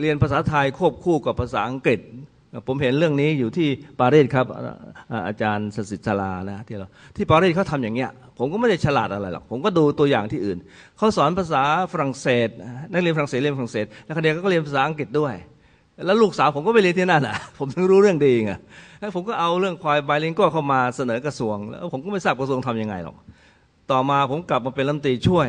เรียนภาษาไทยควบคู่กับภาษาอังกฤษ ผมเห็นเรื่องนี้อยู่ที่ปารีสครับอาจารย์สสิทธาลานะที่เราที่ปารีสเขาทำอย่างเงี้ยผมก็ไม่ได้ฉลาดอะไรหรอกผมก็ดูตัวอย่างที่อื่นเขาสอนภาษาฝรั่งเศสนักเรียนฝรั่งเศสเรียนฝรั่งเศสแล้วคนเดียวก็เรียนภาษาอังกฤษด้วย แล้วลูกสาวผมก็ไปเรียนที่นั่นอะ ผมถึงรู้เรื่องดีไงแล้วผมก็เอาเรื่องควายไบลิงก็เข้ามาเสนอกระทรวง แล้วผมก็ไม่ทราบกระทรวงทํำยังไงหรอกต่อมาผมกลับมาเป็นรัฐมนตรีช่วย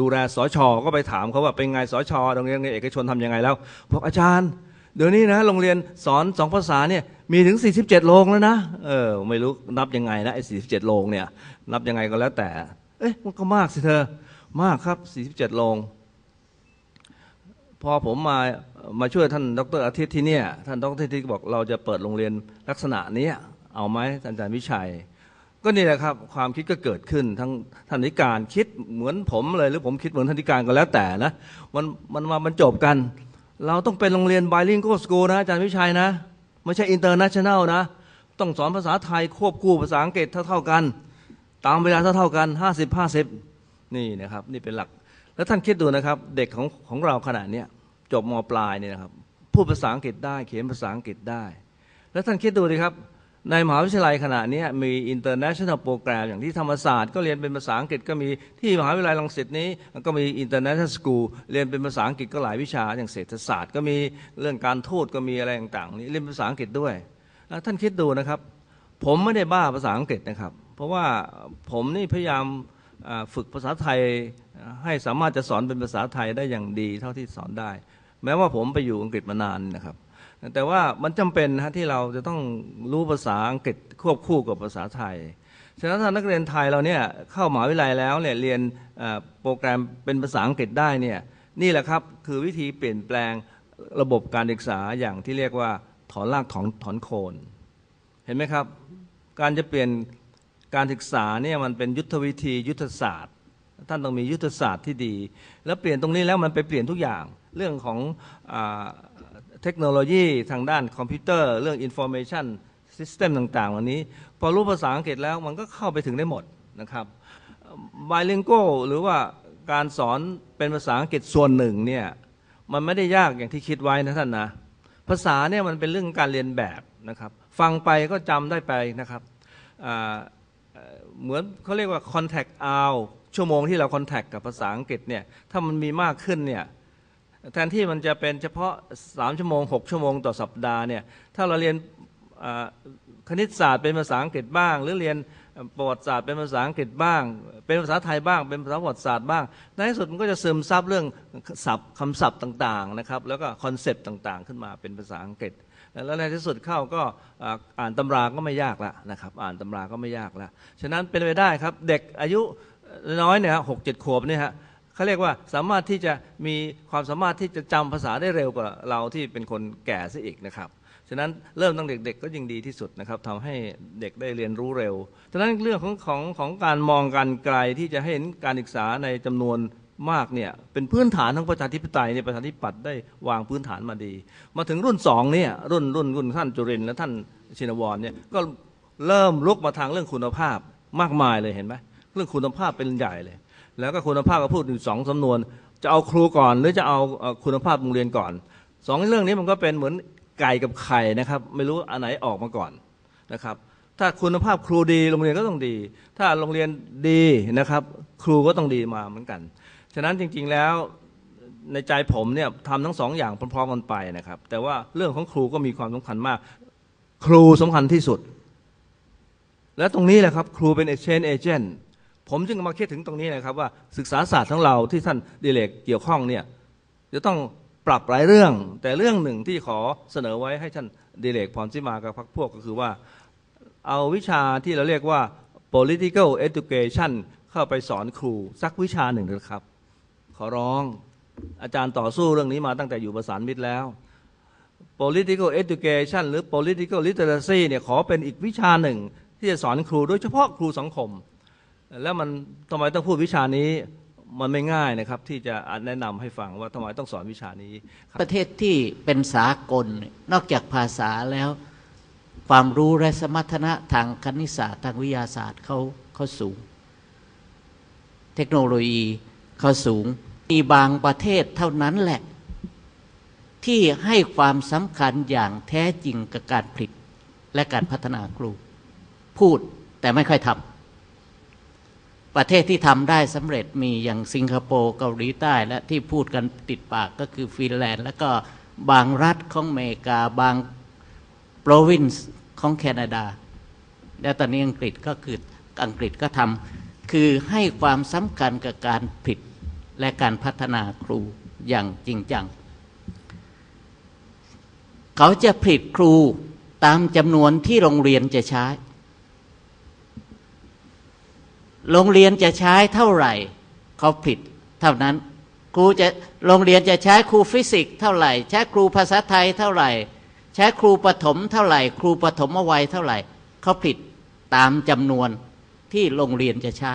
ดูแลสอชอก็ไปถามเขาว่าเป็นไงสอชอโรงเรียนเอกชนทํำยังไงแล้วบอกอาจารย์ เดี๋ยวนี้นะโรงเรียนสอนสองภาษาเนี่ยมีถึง 47 โรงแล้วนะเออไม่รู้นับยังไงนะไอ้47โรงเนี่ยนับยังไงก็แล้วแต่ เอ๊ะมันก็มากสิเธอมากครับ 47 โรงพอผมมามาช่วยท่านดรอาทิตย์ที่เนี่ยท่านดรอาทิตย์บอกเราจะเปิดโรงเรียนลักษณะนี้เอาไหมอาจารย์วิชัย ก็นี่แหละครับความคิดก็เกิดขึ้นทั้งท่านนิการคิดเหมือนผมเลย หรือผมคิดเหมือนท่านนิการก็แล้วแต่นะมันมันมาบรรจบกัน เราต้องเป็นโรงเรียนไบลิงโกสกูนะอาจารย์วิชัยนะไม่ใช่อินเตอร์เนชั่นแนลนะ ต้องสอนภาษาไทยควบคู่ภาษาอังกฤษเท่าเท่ากัน ตามเวลาเท่าเท่ากันห้าสิบห้าสิบนี่นะครับ นี่เป็นหลัก แล้วท่านคิดดูนะครับ เด็กของของเราขนาดนี้จบมปลายเนี่ยนะครับพูดภาษาอังกฤษได้ เขียนภาษาอังกฤษได้ แล้วท่านคิดดูดิครับ ในมหาวิทยาลัยขณะนี้มี international program อย่างที่ธรรมศาสตร์ก็เรียนเป็นภาษาอังกฤษก็มีที่มหาวิทยาลัยลังสิตนี้ก็มี international school เรียนเป็นภาษาอังกฤษก็หลายวิชาอย่างเศรษฐศาสตร์ ก็มีเรื่องการทูตก็มีอะไรต่างๆนี่เรียนภาษาอังกฤษด้วย ท่านคิดดูนะครับ ผมไม่ได้บ้าภาษาอังกฤษนะครับ เพราะว่าผมนี่พยายามฝึกภาษาไทยให้สามารถจะสอนเป็นภาษาไทยได้อย่างดีเท่าที่สอนได้ แม้ว่าผมไปอยู่อังกฤษมานานนะครับ แต่ว่ามันจำเป็นนะที่เราจะต้องรู้ภาษาอังกฤษควบคู่กับภาษาไทย ฉะนั้นถ้านักเรียนไทยเราเนี่ยเข้ามหาวิทยาลัยแล้วเนี่ยเรียนโปรแกรมเป็นภาษาอังกฤษได้เนี่ยนี่แหละครับคือวิธีเปลี่ยนแปลงระบบการศึกษาอย่างที่เรียกว่าถอนรากถอนถอนโคน เห็นไหมครับ การจะเปลี่ยนการศึกษาเนี่ยมันเป็นยุทธวิธียุทธศาสตร์ ท่านต้องมียุทธศาสตร์ที่ดี แล้วเปลี่ยนตรงนี้แล้วมันไปเปลี่ยนทุกอย่างเรื่องของอ เทคโนโลยีทางด้านคอมพิวเตอร์ เรื่อง Information System ต่างๆเหล่านี้ พอรู้ภาษาอังกฤษแล้วมันก็เข้าไปถึงได้หมดนะครับไบลิงโกหรือว่าการสอนเป็นภาษาอังกฤษส่วนหนึ่งเนี่ยมันไม่ได้ยากอย่างที่คิดไว้นะท่านนะภาษาเนี่ยมันเป็นเรื่องการเรียนแบบนะครับ ฟังไปก็จำได้ไปนะครับเหมือนเขาเรียกว่า contact hour ชั่วโมงที่เรา contact กับภาษาอังกฤษเนี่ยถ้ามันมีมากขึ้นเนี่ย แทนที่มันจะเป็นเฉพาะสามชั่วโมงหกชั่วโมงต่อสัปดาห์เนี่ยถ้าเราเรียนคณิตศาสตร์เป็นภาษาอังกฤษบ้าง หรือเรียนประวัติศาสตร์เป็นภาษาอังกฤษบ้าง เป็นภาษาไทยบ้าง เป็นภาษาประวัติศาสตร์บ้าง ในที่สุดมันก็จะซึมซับเรื่องศัพท์คำศัพท์ต่างๆนะครับแล้วก็คอนเซปต์ต่างๆ ขึ้นมาเป็นภาษาอังกฤษ แล้วในที่สุดเข้าก็อ่านตำราก็ไม่ยากละนะครับอ่านตำราก็ไม่ยากละฉะนั้นเป็นไปได้ครับเด็กอายุน้อยเนี่ยหกเจ็ดขวบเนี่ยฮะ เขาเรียกว่าสามารถที่จะมีความสามารถที่จะจำภาษาได้เร็วกว่าเราที่เป็นคนแก่ซะอีกนะครับฉะนั้นเริ่มตั้งเด็กๆก็ยิ่งดีที่สุดนะครับทำให้เด็กได้เรียนรู้เร็วฉะนั้นเรื่องของของของการมองการไกลที่จะให้เห็นการศึกษาในจำนวนมากเนี่ยเป็นพื้นฐานของประชาธิปไตยในประชาธิปัตย์ได้วางพื้นฐานมาดี มาถึงรุ่นสองเนี่ยรุ่นรุ่นรุ่นท่านจุรินและท่านชินวรเนี่ยก็เริ่มลุกมาทางเรื่องคุณภาพมากมายเลยเห็นไหมเรื่องคุณภาพเป็นใหญ่เลย แล้วก็คุณภาพก็พูดถึงสองสำนวน จะเอาครูก่อนหรือจะเอาคุณภาพโรงเรียนก่อนสองเรื่องนี้มันก็เป็นเหมือนไก่กับไข่นะครับ ไม่รู้อันไหนออกมาก่อนนะครับ ถ้าคุณภาพครูดีโรงเรียนก็ต้องดี ถ้าโรงเรียนดีนะครับ ครูก็ต้องดีมาเหมือนกัน ฉะนั้นจริงๆแล้วในใจผมเนี่ยทำทั้งสองอย่างพร้อมๆกันไปนะครับ แต่ว่าเรื่องของครูก็มีความสำคัญมาก ครูสำคัญที่สุด และตรงนี้แหละครับ ครูเป็น exchange agent ผมจึงมาคิดถึงตรงนี้นะครับว่าศึกษาศาสตร์ของเราที่ท่านดิเลกเกี่ยวข้องเนี่ยจะต้องปรับหลายเรื่อง แต่เรื่องหนึ่งที่ขอเสนอไว้ให้ท่านดิเลกพรซิมากับพรรคพวกก็คือว่า เอาวิชาที่เราเรียกว่า political education เข้าไปสอนครูสักวิชาหนึ่งนะครับ ขอร้องอาจารย์ต่อสู้เรื่องนี้มาตั้งแต่อยู่ประสานมิตรแล้ว political education หรือ political literacy เนี่ยขอเป็นอีกวิชาหนึ่งที่จะสอนครูโดยเฉพาะครูสังคม แล้วมันทำไมต้องพูดวิชานี้มันไม่ง่ายนะครับ ที่จะแนะนำให้ฟังว่าทำไมต้องสอนวิชานี้ประเทศที่เป็นสากลนอกจากภาษาแล้วความรู้และสมรรถนะทางคณิตศาสตร์ทางวิทยาศาสตร์เขาเขาสูง เทคโนโลยีเขาสูง มีบางประเทศเท่านั้นแหละ ที่ให้ความสำคัญอย่างแท้จริงกับการผลิตและการพัฒนาครู พูดแต่ไม่ค่อยทำ ประเทศที่ทำได้สำเร็จมีอย่างสิงคโปร์เกาหลีใต้ และที่พูดกันติดปากก็คือฟินแลนด์ แล้วก็บางรัฐของอเมริกาบางโปรวินซ์ของแคนาดา และตอนนี้อังกฤษก็คืออังกฤษก็ทำคือให้ความสำคัญกับการผลิตและการพัฒนาครูอย่างจริงจัง เขาจะผลิตครูตามจำนวนที่โรงเรียนจะใช้ โรงเรียนจะใช้เท่าไหร่เขาผลิตเท่านั้นครูจะโรงเรียนจะใช้ครูฟิสิกส์เท่าไหร่ ใช้ครูภาษาไทยเท่าไหร่ ใช้ครูปฐมเท่าไหร่ ครูปฐมวัยเท่าไหร่เขาผลิตตามจำนวนที่โรงเรียนจะใช้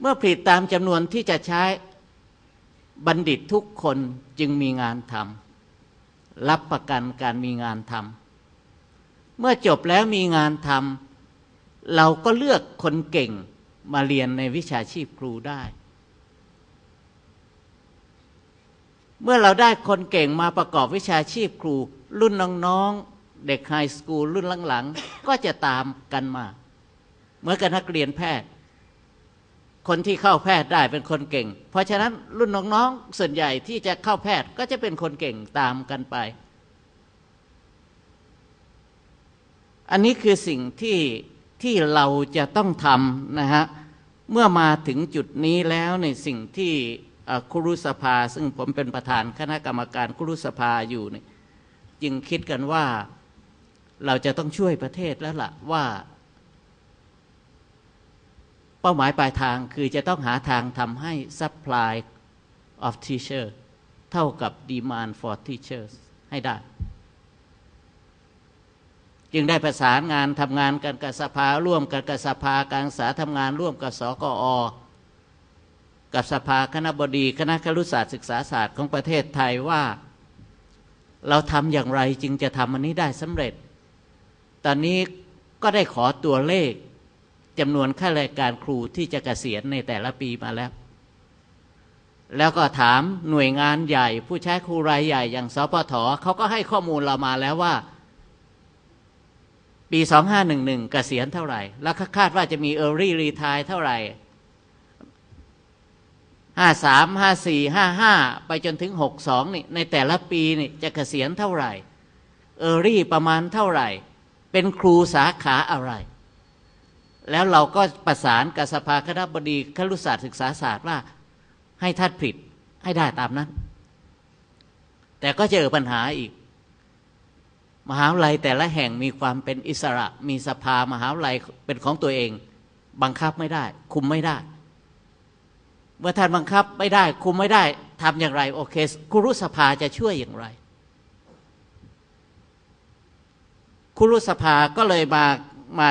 เมื่อผลิตตามจำนวนที่จะใช้บัณฑิตทุกคนจึงมีงานทำรับประกันการมีงานทำเมื่อจบแล้วมีงานทำ เราก็เลือกคนเก่งมาเรียนในวิชาชีพครูได้ เมื่อเราได้คนเก่งมาประกอบวิชาชีพครู รุ่นน้องๆ เด็กไฮสคูลรุ่นหลังๆ ก็จะตามกันมาเมื่อกับนักเรียนแพทย์ คนที่เข้าแพทย์ได้เป็นคนเก่ง เพราะฉะนั้นรุ่นน้องๆ ส่วนใหญ่ที่จะเข้าแพทย์ก็จะเป็นคนเก่งตามกันไป อันนี้คือสิ่งที่ ที่เราจะต้องทำนะฮะเมื่อมาถึงจุดนี้แล้วในสิ่งที่ครุสภา ซึ่งผมเป็นประธานคณะกรรมการครุสภาอยู่เนี่ยจึงคิดกันว่าเราจะต้องช่วยประเทศแล้วล่ะว่า เป้าหมายปลายทางคือจะต้องหาทางทำให้ supply of teacher เท่ากับ demand for teachers ให้ได้ จึงได้ประสานงานทำงานกันกับสภาร่วมกันกับสภาการศึกษาทำงานร่วมกับสกอกับสภาคณะบดีคณะครุศาสตร์ศึกษาศาสตร์ของประเทศไทยว่า เราทำอย่างไรจึงจะทำอันนี้ได้สำเร็จ ตอนนี้ก็ได้ขอตัวเลขจำนวนข้าราชการครูที่จะเกษียณในแต่ละปีมาแล้ว แล้วก็ถามหน่วยงานใหญ่ ผู้ใช้ครูรายใหญ่อย่างสปทเขาก็ให้ข้อมูลเรามาแล้วว่า ปี 2511 เกษียณเท่าไหร่ แล้วคาดว่าจะมี early retire เท่าไหร่ 53 54 55 ไปจนถึง 62 นี่ ในแต่ละปีนี่จะเกษียณเท่าไหร่ early ประมาณเท่าไหร่ เป็นครูสาขาอะไร แล้วเราก็ประสานกับสภาคณะบดีครุศาสตร์ศึกษาศาสตร์ว่า ให้ทัดผิดให้ได้ตามนั้น แต่ก็เจอปัญหาอีก มหาวิทยาลัยแต่ละแห่งมีความเป็นอิสระ มีสภามหาวิทยาลัยเป็นของตัวเอง บังคับไม่ได้ คุมไม่ได้ เมื่อท่านบังคับไม่ได้ คุมไม่ได้ทำอย่างไร โอเคครุสภาจะช่วยอย่างไรครุสภาก็เลยมามา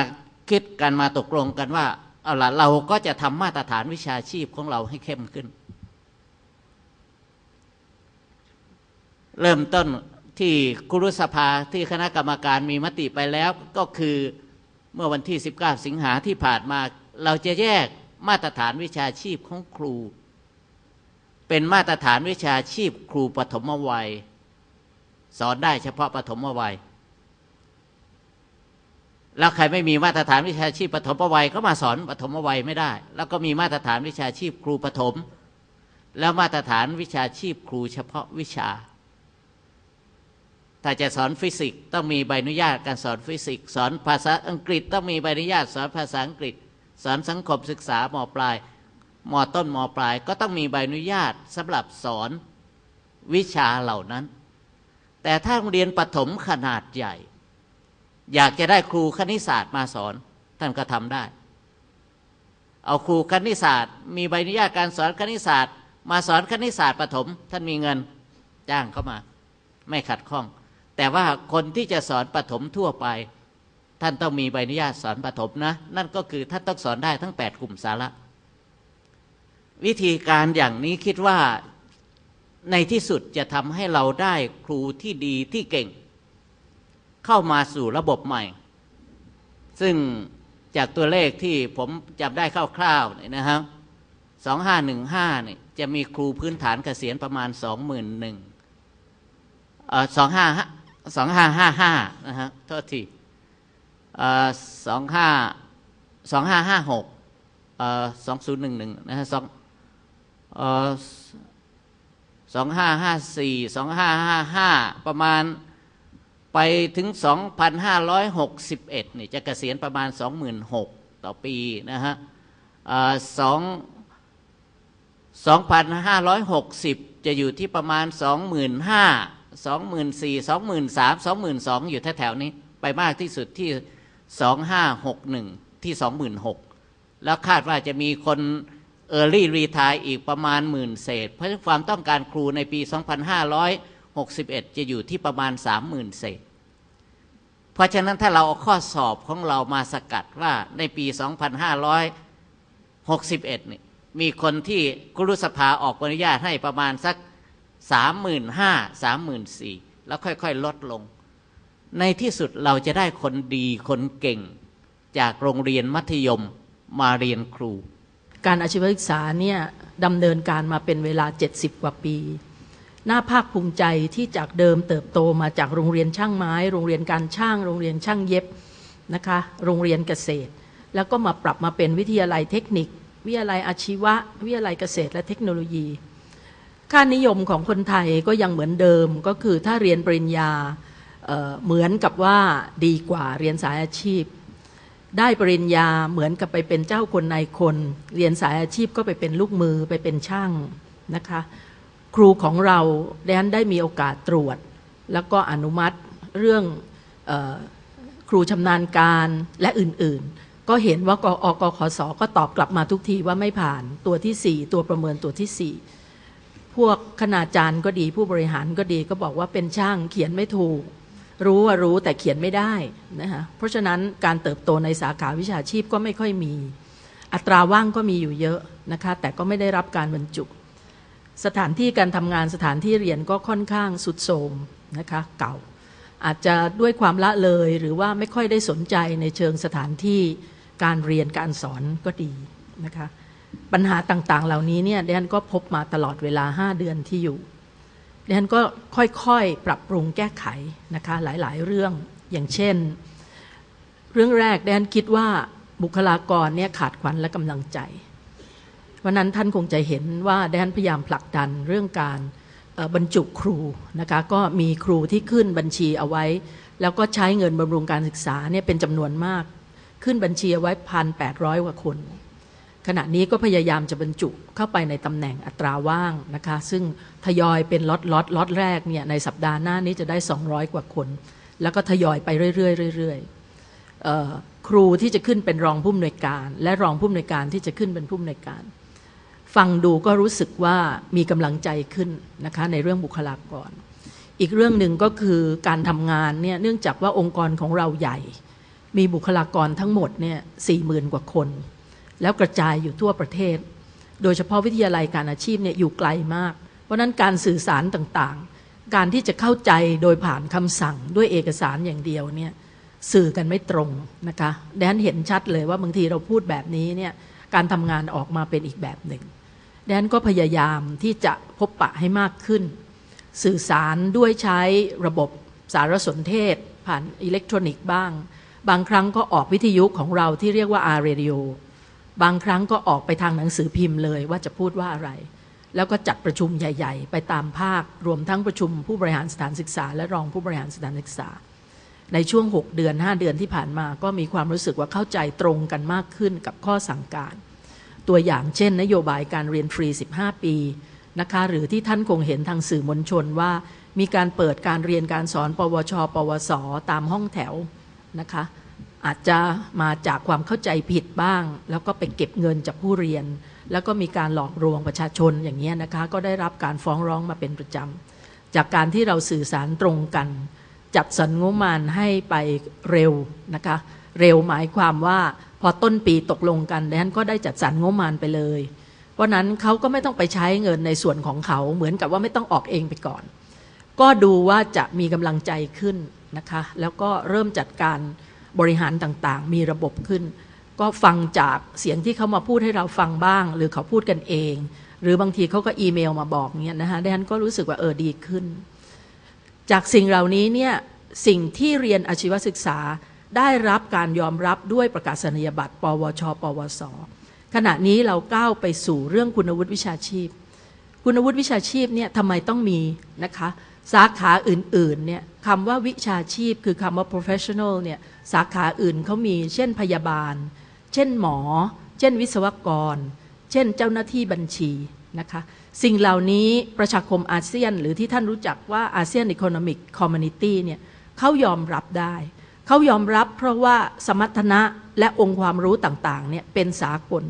คิดกันมาตกลงกันว่าเอาละเราก็จะทำมาตรฐานวิชาชีพของเราให้เข้มขึ้น เริ่มต้น ที่ครุสภาที่คณะกรรมการมีมติไปแล้วก็คือเมื่อวันที่ 19 สิงหาที่ผ่านมา เราจะแยกมาตรฐานวิชาชีพของครู เป็นมาตรฐานวิชาชีพครูปฐมวัย สอนได้เฉพาะปฐมวัย แล้วใครไม่มีมาตรฐานวิชาชีพปฐมวัยก็มาสอนปฐมวัยไม่ได้ แล้วก็มีมาตรฐานวิชาชีพครูปฐมแล้วมาตรฐานวิชาชีพครูเฉพาะวิชา ถ้าจะสอนฟิสิกส์ต้องมีใบอนุญาตการสอนฟิสิกส์สอนภาษาอังกฤษต้องมีใบอนุญาตสอนภาษาอังกฤษ สอนสังคมศึกษามปลายมต้นมปลาย ก็ต้องมีใบอนุญาตสำหรับสอนวิชาเหล่านั้น แต่ถ้าโรงเรียนปฐมขนาดใหญ่ อยากจะได้ครูคณิตศาสตร์มาสอนท่านก็ทำได้ เอาครูคณิตศาสตร์ มีใบอนุญาตการสอนคณิตศาสตร์ มาสอนคณิตศาสตร์ปฐมท่านมีเงินจ้างเข้ามา ไม่ขัดข้อง แต่ว่าคนที่จะสอนปฐมทั่วไป ท่านต้องมีใบอนุญาตสอนปฐมนะ นั่นก็คือท่านต้องสอนได้ทั้ง 8 กลุ่มสาระ วิธีการอย่างนี้คิดว่าในที่สุดจะทำให้เราได้ครูที่ดีที่เก่ง เข้ามาสู่ระบบใหม่ ซึ่งจากตัวเลขที่ผมจับได้คร่าวๆนี่นะครับ2515เนี่ยจะมีครูพื้นฐานเกษียณประมาณสองหมื่นหนึ่งสองห้า สองห้าห้าห้านะฮะโทษทีสองห้าสองห้าห้าหกสองศูนย์หนึ่งหนึ่งนะฮะสองสองห้าห้าสี่สองห้าห้าห้าประมาณไปถึงสองพันห้าร้อยหกสิบเอ็ดนี่จะเกษียณประมาณสองหมื่นหกต่อปีนะฮะสองสองพันห้าร้อยหกสิบจะอยู่ที่ประมาณสองหมื่นห้า สองหมื่นสี่สองหมื่นสามสองหมื่นสองอยู่แถวๆนี้ ไปมากที่สุดที่สองห้าหกหนึ่งที่สองหมื่นหกแล้วคาดว่าจะมีคนเออร์ลี่รีทายอีกประมาณหมื่นเศษ เพราะความต้องการครูในปี 2561 จะอยู่ที่ประมาณ 30,000 เศษ เพราะฉะนั้นถ้าเราเอาข้อสอบของเรามาสกัดว่าในปี 2561นี่มีคนที่กรุสภาออกอนุญาตให้ประมาณสัก 35,000 34,000แล้วค่อยๆ ลดลง ในที่สุดเราจะได้คนดีคนเก่ง จากโรงเรียนมัธยมมาเรียนครู การอาชีวศึกษาเนี่ยดำเนินการมาเป็นเวลา 70 กว่าปี น่าภาคภูมิใจที่จากเดิมเติบโตมาจากโรงเรียนช่างไม้ โรงเรียนการช่าง โรงเรียนช่างเย็บนะคะ โรงเรียนเกษตร แล้วก็มาปรับมาเป็นวิทยาลัยเทคนิค วิทยาลัยอาชีวะ วิทยาลัยเกษตรและเทคโนโลยี ค่านิยมของคนไทยก็ยังเหมือนเดิมก็คือถ้าเรียนปริญญาเเหมือนกับว่าดีกว่าเรียนสายอาชีพ ได้ปริญญาเหมือนกับไปเป็นเจ้าคนนายคน เรียนสายอาชีพก็ไปเป็นลูกมือไปเป็นช่างนะคะครูของเราดังนั้นได้มีโอกาสตรวจ แล้วก็อนุมัติเรื่องอครูชำนาญการและอื่นๆ ก็เห็นว่ากอกขสก็ตอบกลับมาทุกทีว่าไม่ผ่านตัวที่ 4 ตัวประเมินตัวที่ 4 พวกคณาจารย์ก็ดีผู้บริหารก็ดีก็บอกว่าเป็นช่างเขียนไม่ถูก รู้ว่ารู้แต่เขียนไม่ได้นะคะเพราะฉะนั้นการเติบโตในสาขาวิชาชีพก็ไม่ค่อยมี อัตราว่างก็มีอยู่เยอะนะคะแต่ก็ไม่ได้รับการบรรจุ สถานที่การทำงานสถานที่เรียนก็ค่อนข้างสุดโทมนะคะเก่า อาจจะด้วยความละเลยหรือว่าไม่ค่อยได้สนใจในเชิงสถานที่การเรียนการสอนก็ดีนะคะ ปัญหาต่างๆ เหล่านี้เนี่ยดิฉันก็พบมาตลอดเวลา 5 เดือนที่อยู่ดิฉันก็ค่อยๆ ปรับปรุงแก้ไขนะคะหลายๆ เรื่องอย่างเช่น เรื่องแรกดิฉันคิดว่าบุคลากรเนี่ยขาดขวัญและกำลังใจวันนั้นท่านคงจะเห็นว่าดิฉันพยายามผลักดันเรื่องการบรรจุครูนะคะก็มีครูที่ขึ้นบัญชีเอาไว้ แล้วก็ใช้เงินบำรุงการศึกษาเนี่ยเป็นจำนวนมาก ขึ้นบัญชีเอาไว้พันแปดร้อยกว่าคน ขณะนี้ก็พยายามจะบรรจุเข้าไปในตำแหน่งอัตราว่างนะคะ ซึ่งทยอยเป็นล็อตล็อตล็อตแรกเนี่ยในสัปดาห์หน้านี้จะได้ 200 กว่าคน แล้วก็ทยอยไปเรื่อยๆเรื่อยๆครูที่จะขึ้นเป็นรองผู้อำนวยการ และรองผู้อำนวยการที่จะขึ้นเป็นผู้อำนวยการ ฟังดูก็รู้สึกว่ามีกำลังใจขึ้นนะคะในเรื่องบุคลากร อีกเรื่องหนึ่งก็คือการทำงานเนี่ยเนื่องจากว่าองค์กรของเราใหญ่ มีบุคลากรทั้งหมดเนี่ยสี่หมื่นกว่าคน แล้วกระจายอยู่ทั่วประเทศ โดยเฉพาะวิทยาลัยการอาชีพเนี่ยอยู่ไกลมาก เพราะนั้นการสื่อสารต่างๆ การที่จะเข้าใจโดยผ่านคำสั่งด้วยเอกสารอย่างเดียวเนี่ยสื่อกันไม่ตรงนะคะแดนเห็นชัดเลยว่าบางทีเราพูดแบบนี้เนี่ยการทำงานออกมาเป็นอีกแบบหนึ่งแดนก็พยายามที่จะพบปะให้มากขึ้น สื่อสารด้วยใช้ระบบสารสนเทศ ผ่านอิเล็กทรอนิกส์บ้าง บางครั้งก็ออกวิทยุของเราที่เรียกว่า R Radio บางครั้งก็ออกไปทางหนังสือพิมพ์เลยว่าจะพูดว่าอะไร แล้วก็จัดประชุมใหญ่ ๆ ไปตามภาค รวมทั้งประชุมผู้บริหารสถานศึกษา และรองผู้บริหารสถานศึกษา ในช่วง 6 เดือน 5 เดือนที่ผ่านมาก็มีความรู้สึกว่าเข้าใจตรงกันมากขึ้นกับข้อสั่งการ ตัวอย่างเช่น นโยบายการเรียนฟรี 15 ปีนะคะหรือที่ท่านคงเห็นทางสื่อมวลชนว่า มีการเปิดการเรียนการสอน ปวช ปวส ตามห้องแถวนะคะ อาจจะมาจากความเข้าใจผิดบ้าง แล้วก็ไปเก็บเงินจากผู้เรียน แล้วก็มีการหลอกลวงประชาชนอย่างนี้นะคะ ก็ได้รับการฟ้องร้องมาเป็นประจำจากการที่เราสื่อสารตรงกัน จัดสรรงบมานให้ไปเร็วนะคะ เร็วหมายความว่าพอต้นปีตกลงกันดังนั้นก็ได้จัดสรรงบมานไปเลย เพราะนั้นเขาก็ไม่ต้องไปใช้เงินในส่วนของเขา เหมือนกับว่าไม่ต้องออกเองไปก่อน ก็ดูว่าจะมีกำลังใจขึ้นนะคะ แล้วก็เริ่มจัดการ บริหารต่างๆ มีระบบขึ้น ก็ฟังจากเสียงที่เขามาพูดให้เราฟังบ้าง หรือเขาพูดกันเอง หรือบางทีเขาก็อีเมลมาบอกเงี้ยนะคะดิฉันก็รู้สึกว่าเออดีขึ้น จากสิ่งเหล่านี้เนี่ยสิ่งที่เรียนอาชีวศึกษาได้รับการยอมรับด้วยประกาศนียบัตร ปวช ปวส ขณะนี้เราก้าวไปสู่เรื่องคุณวุฒิวิชาชีพ คุณวุฒิวิชาชีพเนี่ยทำไมต้องมีนะคะ สาขาอื่นๆเนี่ยคำว่าวิชาชีพคือคำว่า professional เนี่ยสาขาอื่นเขามีเช่นพยาบาล เช่นหมอ เช่นวิศวกร เช่นเจ้าหน้าที่บัญชีนะคะสิ่งเหล่านี้ประชาคมอาเซียน หรือที่ท่านรู้จักว่าอาเซียน Economic Community เนี่ยเขายอมรับได้ เขายอมรับเพราะว่าสมรรถนะและองค์ความรู้ต่างๆเนี่ยเป็นสากล